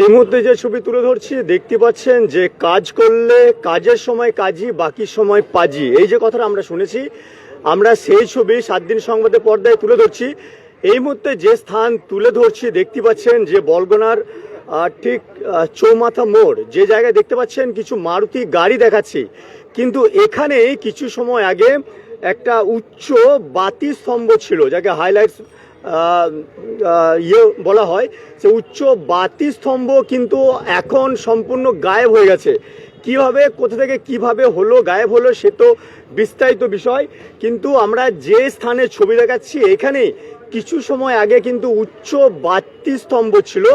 এই মুহূর্তে যে ছবি তুলে ধরছি, দেখতে পাচ্ছেন যে কাজ করলে কাজের সময় কাজই, বাকি সময় পাজি। এই যে কথাটা আমরা শুনেছি, আমরা সেই ছবি সাত দিন সংবাদে পর্দায় তুলে ধরছি। এই মুহূর্তে যে স্থান তুলে ধরছি, দেখতে পাচ্ছেন যে বলগনার ঠিক চৌমাথা মোড়। যে জায়গায় দেখতে পাচ্ছেন কিছু মারুতি গাড়ি দেখাচ্ছি। কিন্তু এখানে কিছু সময় আগে একটা উচ্চ বাতি স্তম্ভ ছিল, যাকে হাইলাইটস ইয়ে বলা হয় সে উচ্চ বাতি স্তম্ভ কিন্তু এখন সম্পূর্ণ গায়েব হয়ে গেছে। কীভাবে, কোথা থেকে কীভাবে হলো, গায়েব হলো সে তো বিস্তারিত বিষয়। কিন্তু আমরা যে স্থানে ছবি দেখাচ্ছি এখানে কিছু সময় আগে কিন্তু উচ্চ বাতি স্তম্ভ ছিল,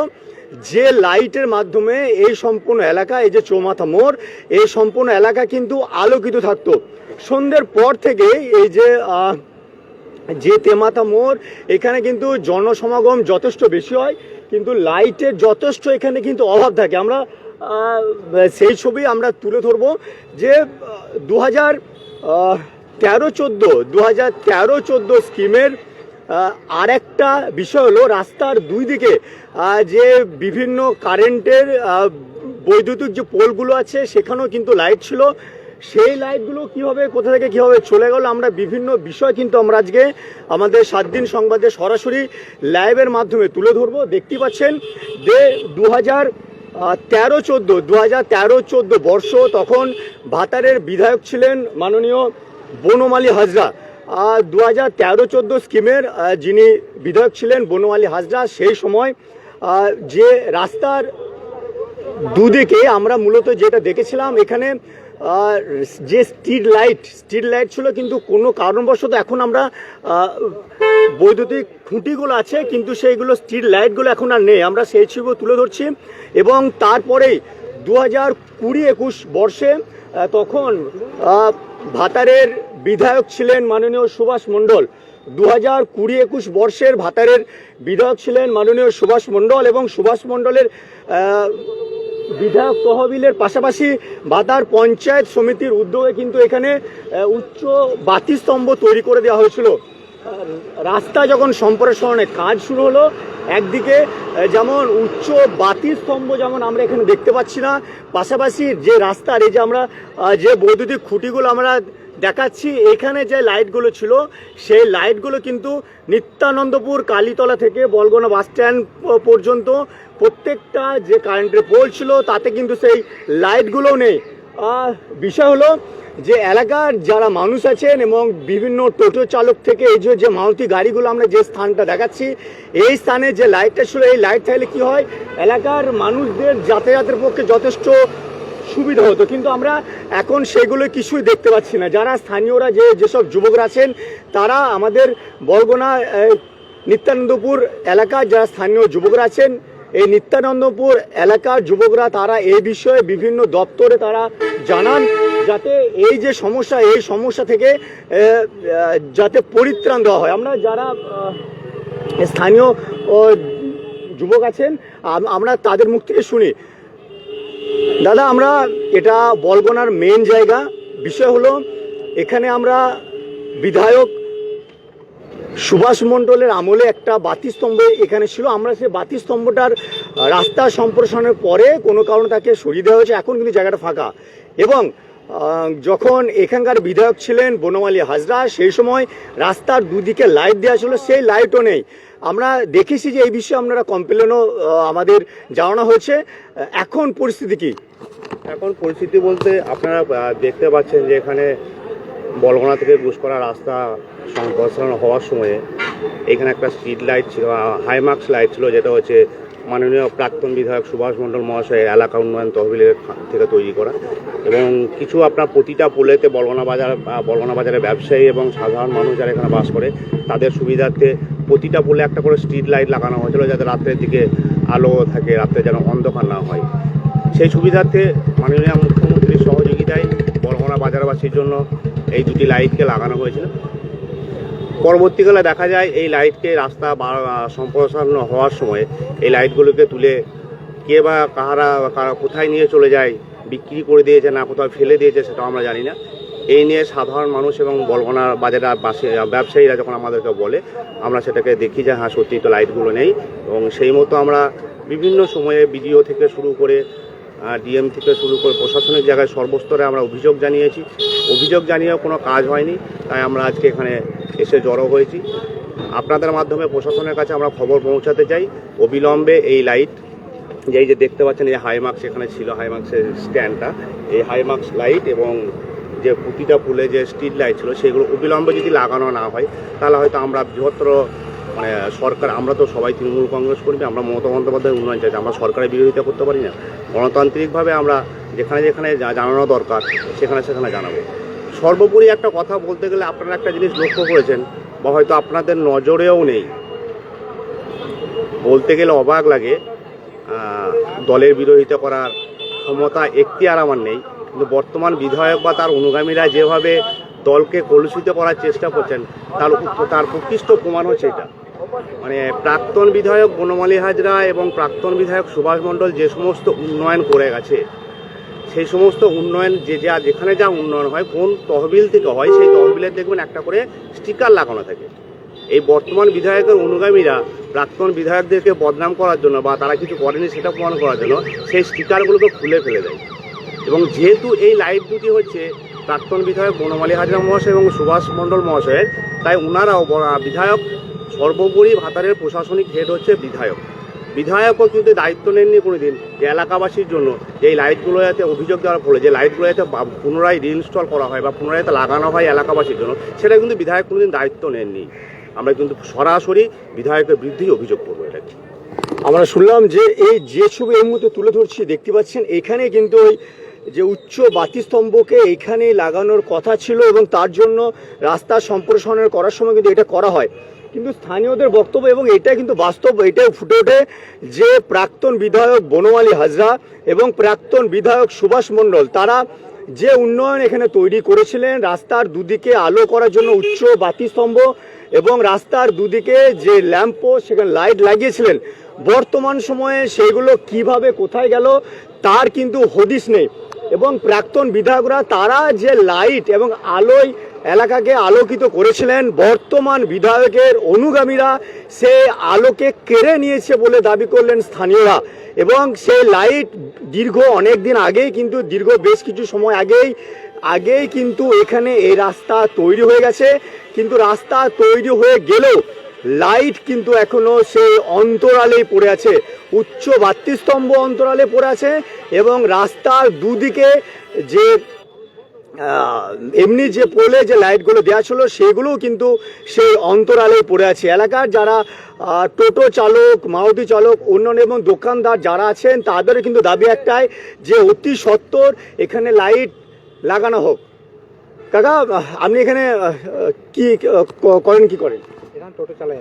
যে লাইটের মাধ্যমে এই সম্পূর্ণ এলাকা, এই যে চৌমাথা মোড়, এই সম্পূর্ণ এলাকা কিন্তু আলোকিত থাকতো। সন্ধ্যের পর থেকে এই যে যে তেমাথা মোড়, এখানে কিন্তু জনসমাগম যথেষ্ট বেশি হয়, কিন্তু লাইটের যথেষ্ট এখানে কিন্তু অভাব থাকে। আমরা সেই ছবি আমরা তুলে ধরবো যে দু হাজার তেরো চোদ্দ দু হাজার তেরো চোদ্দ স্কিমের আর একটা বিষয় হলো রাস্তার দুই দিকে যে বিভিন্ন কারেন্টের বৈদ্যুতিক যে পোলগুলো আছে, সেখানেও কিন্তু লাইট ছিল। সেই লাইটগুলো কীভাবে, কোথা থেকে কীভাবে চলে গেল, আমরা বিভিন্ন বিষয় কিন্তু আমরা আজকে আমাদের সাত দিন সংবাদে সরাসরি লাইভের মাধ্যমে তুলে ধরবো। দেখতে পাচ্ছেন, যে দু হাজার তেরো চোদ্দ দু হাজার তেরো চোদ্দ বর্ষ তখন ভাতারের বিধায়ক ছিলেন মাননীয় বনমালী হাজরা। দু হাজার তেরো চোদ্দ স্কিমের যিনি বিধায়ক ছিলেন বনমালী হাজরা, সেই সময় যে রাস্তার দুদিকে আমরা মূলত যেটা দেখেছিলাম, এখানে যে স্ট্রিট লাইট স্ট্রিট লাইট ছিল কিন্তু কোনো কারণবশত এখন আমরা বৈদ্যুতিক খুঁটিগুলো আছে, কিন্তু সেইগুলো স্ট্রিট লাইটগুলো এখন আর নেই। আমরা সেই ছবি তুলে ধরছি। এবং তারপরেই দু হাজার কুড়ি একুশ বর্ষে তখন ভাতারের বিধায়ক ছিলেন মাননীয় সুভাষ মণ্ডল। দু হাজার কুড়ি একুশ বর্ষের ভাতারের বিধায়ক ছিলেন মাননীয় সুভাষ মণ্ডল এবং সুভাষ মণ্ডলের বিধায়ক তহবিলের পাশাপাশি বাদার পঞ্চায়েত সমিতির উদ্যোগে কিন্তু এখানে উচ্চ বাতিস্তম্ভ তৈরি করে দেওয়া হয়েছিল। রাস্তা যখন সম্প্রসারণে কাজ শুরু হলো, একদিকে যেমন উচ্চ বাতি স্তম্ভ যেমন আমরা এখানে দেখতে পাচ্ছি না, পাশাপাশি যে রাস্তার, এই যে আমরা যে বৈদ্যুতিক খুঁটিগুলো আমরা দেখাচ্ছি, এখানে যে লাইটগুলো ছিল, সেই লাইটগুলো কিন্তু নিত্যানন্দপুর কালীতলা থেকে বলগোনা বাস স্ট্যান্ড পর্যন্ত প্রত্যেকটা যে কারেন্টের পোল ছিল, তাতে কিন্তু সেই লাইটগুলোও নেই। বিষয় হলো যে এলাকার যারা মানুষ আছেন এবং বিভিন্ন টোটো চালক থেকে এই যে যে মারুতি গাড়িগুলো আমরা যে স্থানটা দেখাচ্ছি, এই স্থানে যে লাইটটা ছিল, এই লাইট থাকলে কি হয়? এলাকার মানুষদের যাতায়াতের পক্ষে যথেষ্ট সুবিধা হতো। কিন্তু আমরা এখন সেগুলো কিছুই দেখতে পাচ্ছি না। যারা স্থানীয়রা যে, যেসব যুবকরা আছেন, তারা আমাদের বরগোনা নিত্যানন্দপুর এলাকার যারা স্থানীয় যুবকরা আছেন, এই নিত্যানন্দপুর এলাকার যুবকরা, তারা এই বিষয়ে বিভিন্ন দপ্তরে তারা জানান যাতে এই যে সমস্যা, এই সমস্যা থেকে যাতে পরিত্রাণ দেওয়া হয়। আমরা যারা স্থানীয় যুবক আছেন আমরা তাদের মুখ থেকে শুনি। দাদা, আমরা এটা বলগোনার মেন জায়গা। বিষয় হলো, এখানে আমরা বিধায়ক সুভাষ মণ্ডলের আমলে একটা বাতিস্তম্ভ এখানে ছিল। আমরা সেই বাতিস্তম্ভটার রাস্তা সম্প্রসারণের পরে কোনো কারণে তাকে সরিয়ে দেওয়া হয়েছে। এখন কিন্তু জায়গাটা ফাঁকা। এবং যখন এখানকার বিধায়ক ছিলেন বনমালী হাজরা, সেই সময় রাস্তার দুদিকে লাইট দেওয়া ছিল, সেই লাইটও নেই। আমরা দেখেছি যে এই বিষয়ে আপনারা কমপ্লেনও আমাদের জানানো হয়েছে। এখন পরিস্থিতি কি? এখন পরিস্থিতি বলতে আপনারা দেখতে পাচ্ছেন যে এখানে বলগোনা থেকে ঘুষকরা রাস্তা সম্প্রসারণ হওয়ার সময়ে এখানে একটা স্ট্রিট লাইট ছিল হাইমার্কস লাইট ছিল, যেটা হচ্ছে মাননীয় প্রাক্তন বিধায়ক সুভাষ মণ্ডল মহাশয়ের এলাকা উন্নয়ন তহবিলের থেকে তৈরি করা এবং কিছু আপনার প্রতিটা পোলেতে বলগনা বাজার বলগোনা বাজারের ব্যবসায়ী এবং সাধারণ মানুষ যারা এখানে বাস করে, তাদের সুবিধার্থে প্রতিটা পোলে একটা করে স্ট্রিট লাইট লাগানো হয়েছিল যাতে রাত্রের দিকে আলো থাকে, রাত্রে যেন অন্ধকার না হয়। সেই সুবিধার্থে মাননীয় মুখ্যমন্ত্রীর সহযোগিতায় বরগোনা বাজারবাসীর জন্য এই দুটি লাইটকে লাগানো হয়েছিল। পরবর্তীকালে দেখা যায় এই লাইটকে রাস্তা সম্প্রসারণ হওয়ার সময় এই লাইটগুলোকে তুলে কে বা কাহারা কোথায় নিয়ে চলে যায়, বিক্রি করে দিয়েছে না কোথাও ফেলে দিয়েছে সেটা আমরা জানি না। এই নিয়ে সাধারণ মানুষ এবং বলগোনার বাজারের বাসী ব্যবসায়ীরা যখন আমাদেরকে বলে, আমরা সেটাকে দেখি যে হ্যাঁ সত্যি তো লাইটগুলো নেই এবং সেই মতো আমরা বিভিন্ন সময়ে বিডিও থেকে শুরু করে ডিএম থেকে শুরু করে প্রশাসনিক জায়গায় সর্বস্তরে আমরা অভিযোগ জানিয়েছি। অভিযোগ জানিয়েও কোনো কাজ হয়নি, তাই আমরা আজকে এখানে এসে জড়ো হয়েছি। আপনাদের মাধ্যমে প্রশাসনের কাছে আমরা খবর পৌঁছাতে চাই। অবিলম্বে এই লাইট যে এই যে দেখতে পাচ্ছেন, এই হাইমার্কস এখানে ছিল হাইমার্কসের স্ট্যান্ডটা এই হাইমার্কস লাইট এবং যে প্রতিটা পুলে যে স্ট্রিট লাইট ছিল, সেগুলো অবিলম্বে যদি লাগানো না হয়, তাহলে হয়তো আমরা বৃহত্তর মানে সরকার, আমরা তো সবাই তৃণমূল কংগ্রেস কর্মী, আমরা মমতা বন্দ্যোপাধ্যায়ের উন্নয়ন চাইছি আমরা সরকারের বিরোধিতা করতে পারি না। গণতান্ত্রিকভাবে আমরা যেখানে যেখানে জানানো দরকার, সেখানে সেখানে জানাব। সর্বোপরি একটা কথা বলতে গেলে আপনারা একটা জিনিস লক্ষ্য করেছেন, বা হয়তো আপনাদের নজরেও নেই। বলতে গেলে অবাক লাগে দলের বিরোধিতা করার ক্ষমতা একটি আর আমার নেই, কিন্তু বর্তমান বিধায়ক বা তার অনুগামীরা যেভাবে দলকে কলুষিত করার চেষ্টা করছেন, তার তার প্রকৃষ্ট প্রমাণ হচ্ছে এটা। মানে প্রাক্তন বিধায়ক বনমালী হাজরা এবং প্রাক্তন বিধায়ক সুভাষ মণ্ডল যে সমস্ত উন্নয়ন করে গেছে সেই সমস্ত উন্নয়ন, যে যা যেখানে যা উন্নয়ন হয়, কোন তহবিল থেকে হয়, সেই তহবিলের দেখবেন একটা করে স্টিকার লাগানো থাকে। এই বর্তমান বিধায়কের অনুগামীরা, প্রাক্তন বিধায়কদেরকে বদনাম করার জন্য বা তারা কিছু করেনি সেটা প্রমাণ করার জন্য সেই স্টিকারগুলোকে খুলে ফেলে দেয়। এবং যেহেতু এই লাইভ দুটি হচ্ছে প্রাক্তন বিধায়ক বনমালী হাজরা মহাশয় এবং সুভাষ মণ্ডল মহাশয়ের, তাই ওনারাও বিধায়ক, সর্বোপরি ভাতারের প্রশাসনিক হেড হচ্ছে বিধায়ক। বিধায়কও কিন্তু দায়িত্ব নেননি কোনোদিন যে এলাকাবাসীর জন্য যে এই লাইটগুলো যাতে অভিযোগ দেওয়ার ফলে, যে লাইটগুলো যাতে পুনরায় রিইনস্টল করা হয় বা পুনরায় যাতে লাগানো হয় এলাকাবাসীর জন্য, সেটা কিন্তু বিধায়ক কোনোদিন দায়িত্ব নেননি। আমরা কিন্তু সরাসরি বিধায়কের বিরুদ্ধেই অভিযোগ করব এটাকে আমরা শুনলাম যে এই যে ছবি এই মুহূর্তে তুলে ধরছি, দেখতে পাচ্ছেন, এখানে কিন্তু ওই যে উচ্চ বাতিস্তম্ভকে এইখানে লাগানোর কথা ছিল এবং তার জন্য রাস্তা সম্প্রসারণের করার সময় কিন্তু এটা করা হয়। কিন্তু স্থানীয়দের বক্তব্য এবং এটা কিন্তু বাস্তব এটাই ফুটে ওঠে যে প্রাক্তন বিধায়ক বনমালী হাজরা এবং প্রাক্তন বিধায়ক সুভাষ মণ্ডল, তারা যে উন্নয়ন এখানে তৈরি করেছিলেন, রাস্তার দুদিকে আলো করার জন্য উচ্চ বাতিস্তম্ভ এবং রাস্তার দুদিকে যে ল্যাম্প সেখানে লাইট লাগিয়েছিলেন, বর্তমান সময়ে সেগুলো কীভাবে কোথায় গেল তার কিন্তু হদিস নেই। এবং প্রাক্তন বিধায়করা, তারা যে লাইট এবং আলোয় এলাকাকে আলোকিত করেছিলেন বর্তমান বিধায়কের অনুগামীরা। সে আলোকে কেড়ে নিয়েছে বলে দাবি করলেন স্থানীয়রা। এবং সেই লাইট দীর্ঘ অনেক দিন আগেই কিন্তু, দীর্ঘ বেশ কিছু সময় আগেই আগেই কিন্তু এখানে এই রাস্তা তৈরি হয়ে গেছে। কিন্তু রাস্তা তৈরি হয়ে গেলেও লাইট কিন্তু এখনও সেই অন্তরালেই পড়ে আছে। উচ্চ বাত্তিস্তম্ভ অন্তরালে পড়ে আছে এবং রাস্তার দুদিকে যে এমনি যে পোলে যে লাইটগুলো দেওয়া ছিল, সেগুলোও কিন্তু সেই অন্তরালে পড়ে আছে। এলাকার যারা টোটো চালক, মারুতি চালক, অন্যান্য এবং দোকানদার যারা আছেন, তাদেরও কিন্তু দাবি একটাই যে অতি সত্বর এখানে লাইট লাগানো হোক। কাকা আপনি এখানে কি করেন কি করেন? এখানে টোটো চালাই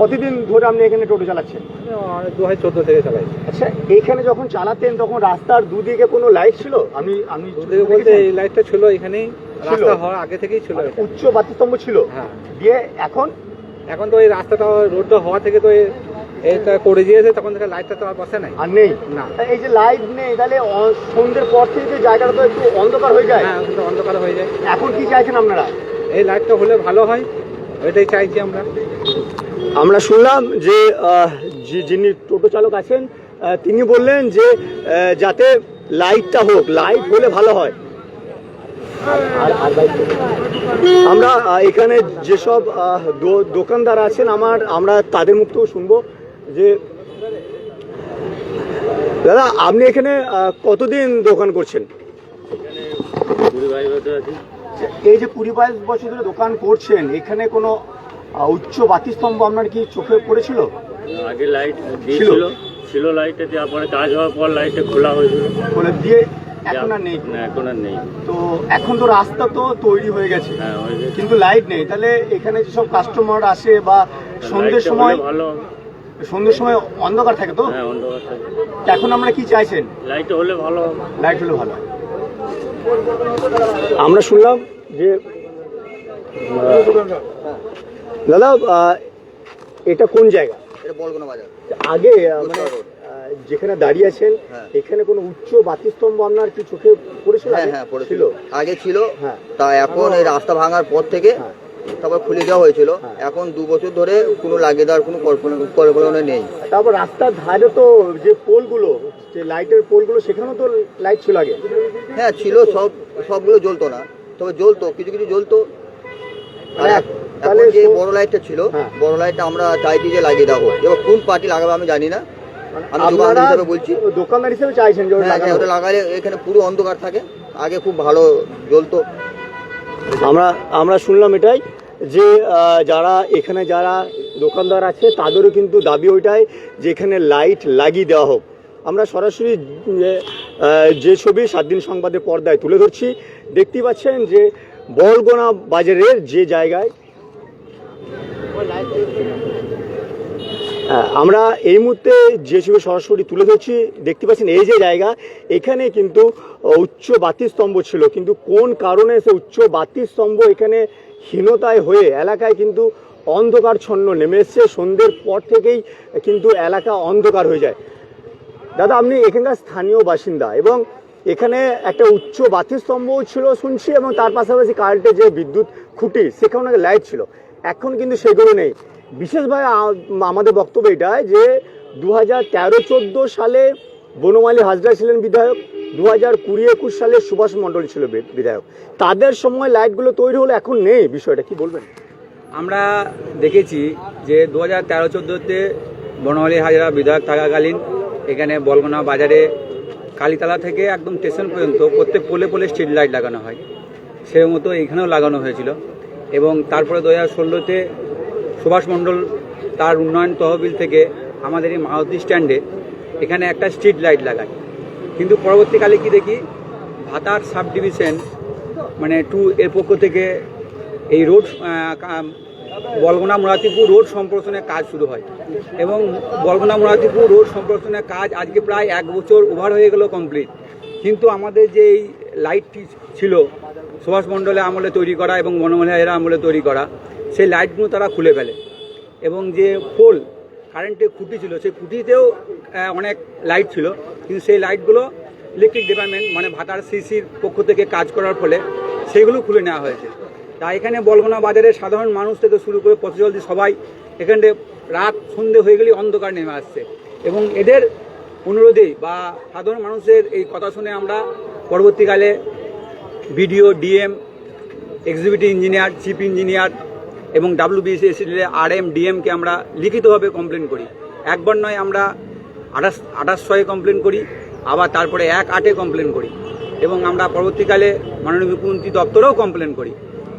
কতদিন ধরে আপনি এখানে টোটো চালাচ্ছেন? দু হাজার চোদ্দ থেকে চালাই। আচ্ছা এইখানে যখন চালাতেন তখন রাস্তার দুদিকে কোনো লাইট ছিল? আমি আমি বলতে এই লাইটটা ছিল এখানেই রাস্তা হওয়ার আগে থেকেই ছিল এটা। উচ্চ বাতিস্তম্ভ ছিল। হ্যাঁ। দিয়ে এখন? এখন তো এই রাস্তাটা রোডটা হওয়া থেকে তো এটা করে দিয়েছে তখন থেকে লাইটটা তো আর বসে নাই। আর নেই? না। এই যে লাইট নেই তাহলে সন্ধ্যের পর থেকে যে জায়গাটা তো একটু অন্ধকার হয়ে যায়। হ্যাঁ এখন অন্ধকার হয়ে যায়। এখন কি চাইছেন আপনারা? এই লাইটটা হলে ভালো হয় এটাই চাইছি আমরা। আমরা শুনলাম যে যিনি টোটো চালক আছেন তিনি বললেন যে যাতে লাইটটা হোক লাইট হলে ভালো হয়। আমরা এখানে যেসব দোকানদার আছেন আমার আমরা তাদের মুখ থেকেও শুনব যে দাদা আপনি এখানে কতদিন দোকান করছেন? এই যে কুড়ি বাইশ বছর ধরে দোকান করছেন এখানে কোনো উচ্চ বাতিস্তম্ভ আপনার কি চোখে পড়েছিল? আগে লাইট দিয়েছিল। ছিল? লাইটে দেওয়ার পরে কাজ হওয়ার পর লাইটটা খোলা হয়েছিল। বলে দিয়ে এখন আর নেই? না এখন আর নেই। তো এখন তো রাস্তা তো তৈরি হয়ে গেছে। হ্যাঁ কিন্তু লাইট নেই। তাহলে এখানে যেসব কাস্টমার আসে বা সন্ধ্যের সময় ভালো। সন্ধ্যের সময় অন্ধকার থাকে তো? হ্যাঁ অন্ধকার থাকে। তা এখন আমরা কি চাইছেন? লাইটটা হলে ভালো। লাইট হলে ভালো। আমরা শুনলাম যে দাদা এটা কোন জায়গা? এটা বলগুনা বাজার। আগে মানে যেখানে দাঁড়িয়ে আছেন হ্যাঁ। এখানে কোনো উচ্চ বাতিস্তম্ভ আপনার কি চোখে পড়েছিল হ্যাঁ? হ্যাঁ ছিল? পড়েছিল আগে ছিল হ্যাঁ। তা এখন এই রাস্তা ভাঙার পর থেকে হ্যাঁ। তারপর খুলে দেওয়া হয়েছিল। এখন দু বছর ধরে কোনো লাগিয়ে দেওয়ার কোনো কল্পনা- নেই। তারপর রাস্তার ধারে তো যে পোলগুলো যে লাইটের পোলগুলো সেখানেও তো লাইট ছিল আগে? হ্যাঁ ছিল সব সবগুলো জ্বলতো না। তবে জ্বলতো কিছু কিছু জ্বলতো। আর এক- তাহলে যে বড় লাইটটা ছিল হ্যাঁ। বড় লাইটটা আমরা চাইছি যে লাগিয়ে হোক এবার কোন পার্টি লাগাবে আমি জানি না। আমি দোকানদার হিসেবে বলছি। দোকানদার হিসেবে চাইছেন যে ওটা হ্যাঁ হ্যাঁ, ওটা লাগালে এখানে পুরো অন্ধকার থাকে। আগে খুব ভালো জ্বলতো। আমরা আমরা শুনলাম এটাই যে যারা এখানে যারা দোকানদার আছে তাদেরও কিন্তু দাবি ওইটাই যে এখানে লাইট লাগিয়ে দেওয়া হোক। আমরা সরাসরি যে, ছবি সাত দিন সংবাদে পর্দায় তুলে ধরছি। দেখতেই পাচ্ছেন যে বলগোনা বাজারের যে জায়গায় আমরা এই মুহূর্তে যে ছবি সরাসরি তুলে ধরছি, দেখতে পাচ্ছেন এই যে জায়গা, এখানে কিন্তু উচ্চ বাতিস্তম্ভ ছিল, কিন্তু কোন কারণে সে উচ্চ বাতিস্তম্ভ এখানে হীনতায় হয়ে এলাকায় কিন্তু অন্ধকারছন্ন নেমে এসছে? সন্ধ্যের পর থেকেই কিন্তু এলাকা অন্ধকার হয়ে যায়। দাদা, আপনি এখানকার স্থানীয় বাসিন্দা এবং এখানে একটা উচ্চ বাতিস্তম্ভও ছিল শুনছি এবং তার পাশাপাশি কারেন্টের যে বিদ্যুৎ খুঁটি, সেখানে লাইট ছিল। এখন কিন্তু সেগুলো নেই। বিশেষভাবে আমাদের বক্তব্য এটাই যে দু হাজার তেরো চোদ্দ সালে বনমালী হাজরা ছিলেন বিধায়ক দু হাজার কুড়ি একুশ সালে সুভাষ মণ্ডল ছিল বিধায়ক। তাদের সময় লাইটগুলো তৈরি হলো, এখন নেই। বিষয়টা কি বলবেন? আমরা দেখেছি যে দু হাজার তেরো চোদ্দোতে বনমালী হাজরা বিধায়ক থাকাকালীন এখানে বলগোনা বাজারে কালীতলা থেকে একদম স্টেশন পর্যন্ত প্রত্যেক পোলে পোলে স্ট্রিট লাইট লাগানো হয়। সেই মতো এখানেও লাগানো হয়েছিল। এবং তারপরে দু হাজার ষোলোতে সুভাষ মণ্ডল তার উন্নয়ন তহবিল থেকে আমাদের এই মারুতি স্ট্যান্ডে এখানে একটা স্ট্রিট লাইট লাগায়। কিন্তু পরবর্তীকালে কি দেখি, ভাতার সাব ডিভিশন মানে টু এর পক্ষ থেকে এই রোড বলগোনা মুরাতিপুর রোড সম্প্রসারণের কাজ শুরু হয়। এবং বলগোনা মুরাতিপুর রোড সম্প্রসারণের কাজ আজকে প্রায় এক বছর ওভার হয়ে গেল কমপ্লিট কিন্তু আমাদের যে এই লাইটটি ছিল, সুভাষ মণ্ডলের আমলে তৈরি করা এবং বনমালীরা আমলে তৈরি করা, সেই লাইটগুলো তারা খুলে ফেলে। এবং যে পোল কারেন্টের খুঁটি ছিল, সেই খুঁটিতেও অনেক লাইট ছিল। কিন্তু সেই লাইটগুলো ইলেকট্রিক ডিপার্টমেন্ট মানে ভাটার সিসির পক্ষ থেকে কাজ করার ফলে সেগুলো খুলে নেওয়া হয়েছে। তা এখানে বলগোনা বাজারে সাধারণ মানুষ থেকে শুরু করে পথচলতি সবাই এখানে রাত সন্ধে হয়ে গেলেই অন্ধকার নেমে আসছে। এবং এদের অনুরোধেই বা সাধারণ মানুষের এই কথা শুনে আমরা পরবর্তীকালে BDO, DM executive engineer chief engineer এবং ডাব্লিউবিএসএসির আর এম ডিএমকে আমরা লিখিতভাবে কমপ্লেন করি। একবার নয় আমরা আঠাশ আঠাশ ছয়ে কমপ্লেন করি, আবার তারপরে এক আটে কমপ্লেন করি এবং আমরা পরবর্তীকালে মাননীয় মুখ্যমন্ত্রী দপ্তরেও কমপ্লেন করি।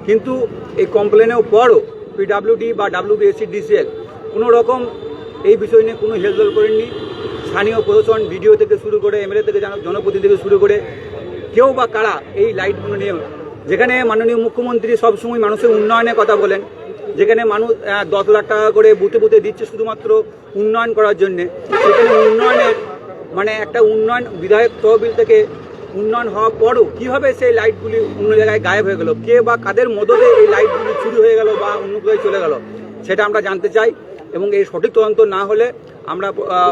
কিন্তু এই কমপ্লেনেও পরও পিডাব্লিউডি বা ডাব্লিউবিএসসি ডিসিএল কোনো রকম এই বিষয় নিয়ে কোনো হেলদোল করেননি। স্থানীয় প্রশাসন, ভিডিও থেকে শুরু করে, এমএলএ থেকে জন- জনপ্রতিনিধি থেকে শুরু করে, কেউ বা কারা এই লাইটগুলো নিয়ে যেখানে মাননীয় মুখ্যমন্ত্রী সবসময় মানুষের উন্নয়নের কথা বলেন। যেখানে মানুষ দশ লাখ টাকা করে বুথে বুথে দিচ্ছে শুধুমাত্র উন্নয়ন করার জন্যে। সেখানে উন্নয়নের মানে একটা উন্নয়ন, বিধায়ক তহবিল থেকে উন্নয়ন হওয়ার পরও কীভাবে সেই লাইটগুলি অন্য জায়গায় গায়েব হয়ে গেল? কে বা কাদের মদতে এই লাইটগুলি চুরি হয়ে গেল বা অন্য কোথায় চলে গেল? সেটা আমরা জানতে চাই। এবং এই সঠিক তদন্ত না হলে আমরা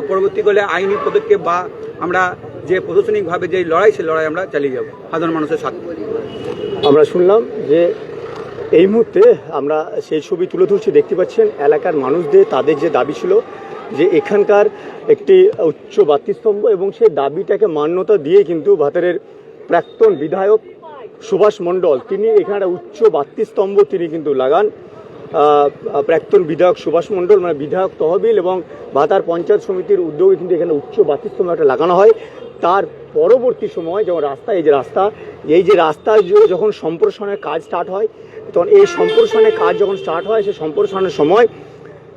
পরবর্তীকালে আইনি পদক্ষেপ বা আমরা যে প্রশাসনিকভাবে যে লড়াই, সেই লড়াই আমরা চালিয়ে যাব। সাধারণ মানুষের সাথে আমরা শুনলাম যে এই মুহূর্তে আমরা সেই ছবি তুলে ধরছি, দেখতে পাচ্ছেন এলাকার মানুষদের, তাদের যে দাবি ছিল যে এখানকার একটি উচ্চ বাতিস্তম্ভ এবং সেই দাবিটাকে মান্যতা দিয়ে কিন্তু ভাতারের প্রাক্তন বিধায়ক সুভাষ মণ্ডল, তিনি এখানে উচ্চ বাতিস্তম্ভ তিনি কিন্তু লাগান। প্রাক্তন বিধায়ক সুভাষ মণ্ডল মানে বিধায়ক তহবিল এবং ভাতার পঞ্চায়েত সমিতির উদ্যোগে কিন্তু এখানে উচ্চ বাতিস্তম্ভ একটা লাগানো হয়। তার পরবর্তী সময় যখন রাস্তা, এই যে রাস্তা, এই যে রাস্তা যখন সম্প্রসারণের কাজ স্টার্ট হয়, তখন এই সম্প্রসারণের কাজ যখন স্টার্ট হয়, সেই সম্প্রসারণের সময়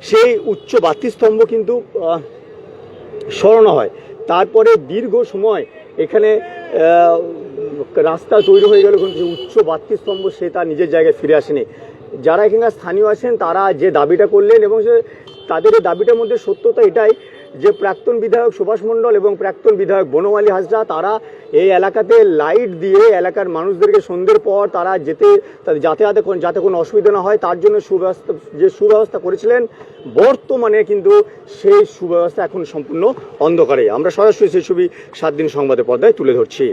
সেই উচ্চ বাতিস্তম্ভ কিন্তু সরানো হয়। তারপরে দীর্ঘ সময় এখানে রাস্তা তৈরি হয়ে গেল কিন্তু উচ্চ বাতিস্তম্ভ সে তার নিজের জায়গায় ফিরে আসেনি। যারা এখানকার স্থানীয় আছেন, তারা যে দাবিটা করলেন এবং তাদের এই দাবিটার মধ্যে সত্যতা এটাই যে প্রাক্তন বিধায়ক সুভাষ মণ্ডল এবং প্রাক্তন বিধায়ক বনমালী হাজরা, তারা এই এলাকাতে লাইট দিয়ে এলাকার মানুষদেরকে সন্ধ্যের পর তারা যেতে যাতায়াতে যাতে কোনো অসুবিধা না হয়, তার জন্য সুব্যবস্থা, যে সুব্যবস্থা করেছিলেন, বর্তমানে কিন্তু সেই সুব্যবস্থা এখন সম্পূর্ণ অন্ধকারে। আমরা সরাসরি সেই ছবি সাত দিন সংবাদের পর্দায় তুলে ধরছি।